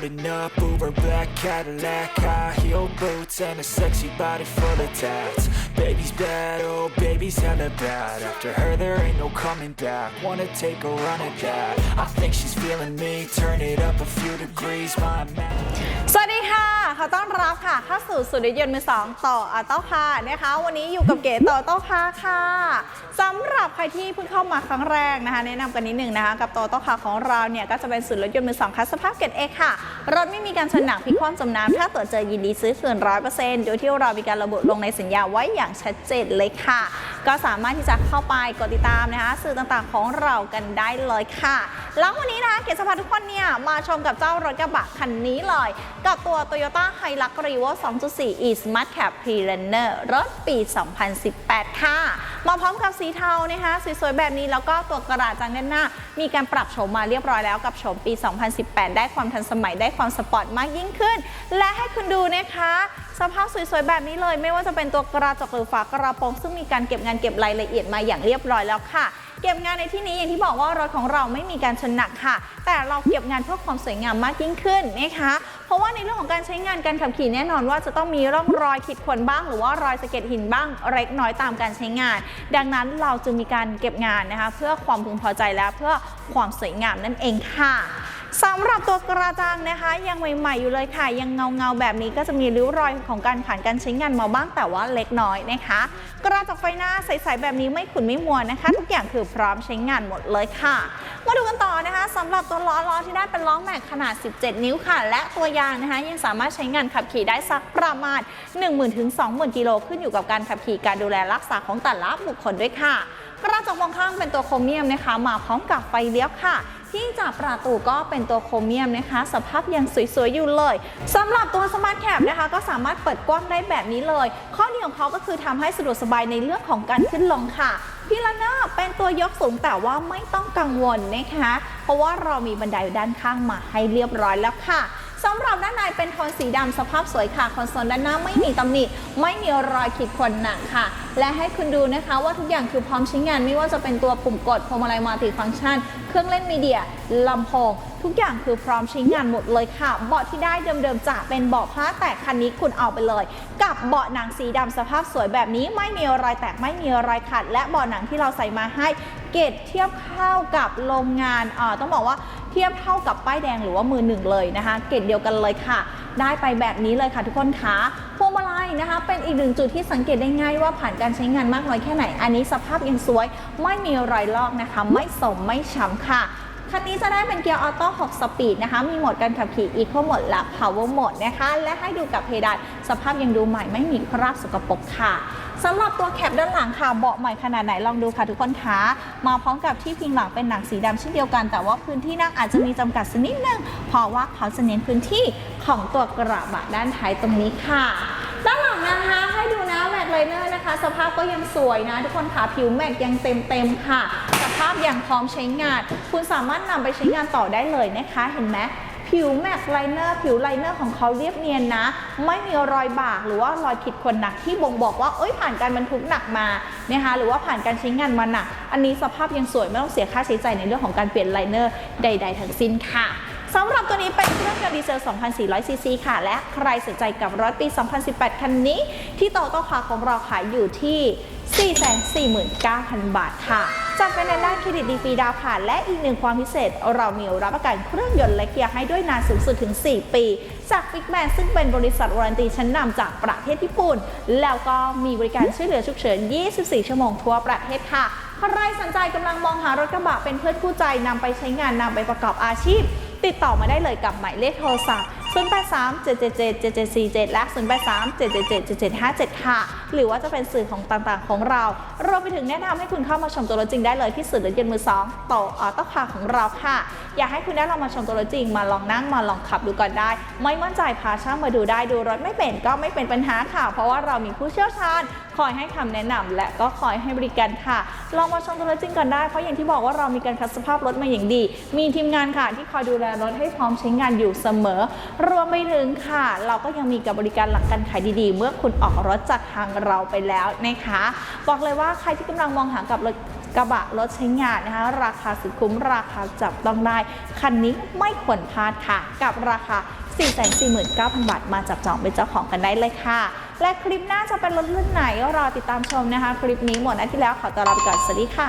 rolling up, Uber black Cadillac, high heel boots, and a sexy body full of tats. Baby's bad, oh baby's hella bad. After her, there ain't no coming back. Wanna take a run at that? I think she's feeling me. Turn it up a few degrees, my man. ขอต้อนรับค่ะเข้าสู่สุดยนต์มือสองต่ออัลต้าพานะคะ วันนี้อยู่กับเก๋ต่ออัลต้าพาค่ะสำหรับใครที่เพิ่งเข้ามาครั้งแรกนะคะ แนะนำกันนิดหนึ่งนะคะกับต่ออัลต้าพาของเราเนี่ยก็จะเป็นสุดรถยนต์มือสองคัสสภาพเกรดเอค่ะรถไม่มีการชนหนักพิคว่ำจมน้ำถ้าตรวจเจอยินดีซื้อคืนร้อยเปอร์เซ็นต์โดยที่เรามีการระบุลงในสัญญาไว้อย่างชัดเจนเลยค่ะ ก็สามารถที่จะเข้าไปกดติดตามนะคะสื่อต่างๆของเรากันได้เลยค่ะ แล้ววันนี้นะคะเกศจะพาทุกคนเนี่ยมาชมกับเจ้ารถกระบะคันนี้เลย กับตัว Toyota Hilux Revo 2.4 e Smart Cab Pre-Runner รถปี 2018 ค่ะ มาพร้อมกับสีเทานะคะสวยๆแบบนี้แล้วก็ตัวกระดาษจังด้านหน้า มีการปรับโฉมมาเรียบร้อยแล้วกับโฉมปี 2018 ได้ความทันสมัยได้ความสปอร์ตมากยิ่งขึ้น และให้คุณดูนะคะ สภาพสวยๆแบบนี้เลย ไม่ว่าจะเป็นตัวกระจกหรือฝากระโปรงซึ่งมีการเก็บงานเก็บรายละเอียดมาอย่างเรียบร้อยแล้วค่ะ เก็บงานในที่นี้อย่างที่บอกว่ารถของเราไม่มีการชนหนักค่ะ แต่เราเก็บงานเพื่อความสวยงามมากยิ่งขึ้นนะคะเพราะว่าในเรื่องของการใช้งานการขับขี่แน่นอนว่าจะต้องมีร่องรอยขีดข่วนบ้าง หรือว่ารอยสะเก็ดหินบ้างเล็กน้อยตามการใช้งาน ดังนั้นเราจึงมีการเก็บงานนะคะ เพื่อความพึงพอใจและเพื่อความสวยงามนั่นเองค่ะ สำหรับตัวกระจังนะคะ ยังใหม่ๆอยู่เลยค่ะ ยังเงาเงาๆแบบนี้ก็จะมีริ้วรอยของการผ่านการใช้งานมาบ้างแต่ว่าเล็กน้อยนะคะ กระจกไฟหน้าใสๆแบบนี้ไม่ขุ่นไม่มัวนะคะ ทุกอย่างคือพร้อมใช้งานหมดเลยค่ะ มาดูกันต่อนะคะสำหรับตัวล้อล้อที่ได้เป็นล้อแม็กขนาด 17 นิ้วค่ะ และตัวยางนะคะ ยังสามารถใช้งานขับขี่ได้สักประมาณ 10,000ถึง20,000กิโลขึ้นอยู่กับการขับขี่การดูแลรักษาของแต่ละบุคคลด้วยค่ะ กระจกมองข้างเป็นตัวโครเมียมนะคะ มาพร้อมกับไฟเลี้ยวค่ะ ที่จากประตูก็เป็นตัวโครเมียมนะคะ สภาพยังสวยๆอยู่เลยสำหรับตัวสมาร์ทแคปนะคะ ก็สามารถเปิดกว้างได้แบบนี้เลย ข้อดีของเขาก็คือทำให้สะดวกสบายในเรื่องของการขึ้นลงค่ะพิลาน่าเป็นตัวยกสูงแต่ว่าไม่ต้องกังวลนะคะ เพราะว่าเรามีบันไดด้านข้างมาให้เรียบร้อยแล้วค่ะสำหรับด้านในเป็นโทนสีดำสภาพสวยค่ะ คอนโซลด้านหน้าไม่มีตำหนิไม่มีรอยขีดข่วนหนักค่ะและให้คุณดูนะคะว่าทุกอย่างคือพร้อมใช้งานไม่ว่าจะเป็นตัวปุ่มกดพวงมาลัยมัลติฟังก์ชัน เครื่องเล่นมีเดียลำโพง ทุกอย่างคือพร้อมใช้งานหมดเลยค่ะเบาะที่ได้เดิมๆจะเป็นเบาะผ้าแต่คันนี้คุณเอาไปเลย กับเบาะหนังสีดำสภาพสวยแบบนี้ไม่มีรอยแตกไม่มีรอยขัด และเบาะหนังที่เราใส่มาให้เกรดเทียบเข้ากับโรงงานอ่าต้องบอกว่าเทียบเท่ากับป้ายแดงหรือว่ามือหนึ่งเลยนะคะ เกรดเดียวกันเลยค่ะ ได้ไปแบบนี้เลยค่ะทุกคนคะพวง นะคะ เป็นอีกหนึ่งจุดที่สังเกตได้ง่ายว่าผ่านการใช้งานมากน้อยแค่ไหน อันนี้สภาพยังสวย ไม่มีรอยลอกนะคะ ไม่สมไม่ช้ำค่ะคันนี้จะได้เป็นเกียร์ออโต้ 6 สปีดนะคะ มีโหมดการขับขี่ Eco Mode และ Power Mode นะคะ และให้ดูกับเพดานสภาพยังดูใหม่ไม่มีคราบสกปรกค่ะสำหรับตัวแคปด้านหลังค่ะ เบาะใหม่ขนาดไหนลองดูค่ะทุกคนคะมาพร้อมกับที่พิงหลังเป็นหนังสีดำเช่นเดียวกัน แต่ว่าพื้นที่นั่งอาจจะมีจำกัดสักนิดนึงเพราะว่าเขาจะเน้นพื้นที่ของตัวกระบะด้านท้ายตรงนี้ค่ะ ไลเนอร์นะคะ สภาพก็ยังสวยนะ ทุกคนค่ะผิวแม็กยังเต็มเต็มค่ะ สภาพอยังพร้อมใช้งาน คุณสามารถนำไปใช้งานต่อได้เลยนะคะ เห็นไหมผิวแม็กไลเนอร์ผิวไลเนอร์ของเขาเรียบเนียนนะ ไม่มีรอยบากหรือว่ารอยขีดข่วนหนักที่บ่งบอกว่าเอ้ยผ่านการบรรทุกหนักมานะคะหรือว่าผ่านการใช้งานมาหนักอันนี้สภาพยังสวยไม่ต้องเสียค่าใช้จ่ายในเรื่องของการเปลี่ยนไลเนอร์ใด ๆ ทั้งสิ้นค่ะ สำหรับตัวนี้เป็นเครื่องยนต์ดีเซล 2,400 ซีซีค่ะ และใครสนใจกับรถปี 2018 คันนี้ ที่โตโต้คาของเราขายอยู่ที่ 449,000 บาทค่ะจัดเป็นในด้านเครดิตดีฟรีดาวน์ผ่านและอีกหนึ่งความพิเศษ เรามีรับประกันเครื่องยนต์และเกียร์ให้ด้วยนานสูงสุดถึง 4 ปี จากฟิกแมนซึ่งเป็นบริษัทวารันตีชั้นนำจากประเทศญี่ปุ่น แล้วก็มีบริการช่วยเหลือฉุกเฉิน 24 ชั่วโมงทั่วประเทศค่ะ ใครสนใจกำลังมองหารถกระบะเป็นเพื่อนคู่ใจนำไปใช้งานนำไปประกอบอาชีพ ติดต่อมาได้เลยกับหมายเลขโทรศัพท์ 083 777 7747 และ 083 777 7757 ค่ะ หรือว่าจะเป็นสื่อของต่างๆ ของเรารวมไปถึงแนะนำให้คุณเข้ามาชมตัวรถจริงได้เลยที่สื่อรถยนต์มือสองต่อออโต้คาของเราค่ะ อยากให้คุณได้ลองมาชมตัวรถจริง มาลองนั่งมาลองขับดูก่อนได้ ไม่มั่นใจพาช่างมาดูได้ดูรถไม่เป็นก็ไม่เป็นปัญหาค่ะ เพราะว่าเรามีผู้เชี่ยวชาญคอยให้คำแนะนำและก็คอยให้บริการค่ะ ลองมาชมตัวรถจริงก่อนได้เพราะอย่างที่บอกว่าเรามีการคัดสภาพรถมาอย่างดี มีทีมงานค่ะที่คอยดูแลรถให้พร้อมใช้งานอยู่เสมอรวมไปถึงค่ะ เราก็ยังมีกับบริการหลังการขายดีๆ เมื่อคุณออกรถจากทางเราไปแล้วนะคะ บอกเลยว่าใครที่กำลังมองหากับรถกระบะรถใช้งานนะคะ ราคาสุดคุ้มราคาจับต้องได้ คันนี้ไม่ควรพลาดค่ะ กับราคา 449,000 บาท มาจับจองเป็นเจ้าของกันได้เลยค่ะ และคลิปหน้าจะเป็นรถรุ่นไหนรอติดตามชมนะคะ คลิปนี้หมดน้าที่แล้วขอตัวลาไปก่อนสวัสดีค่ะ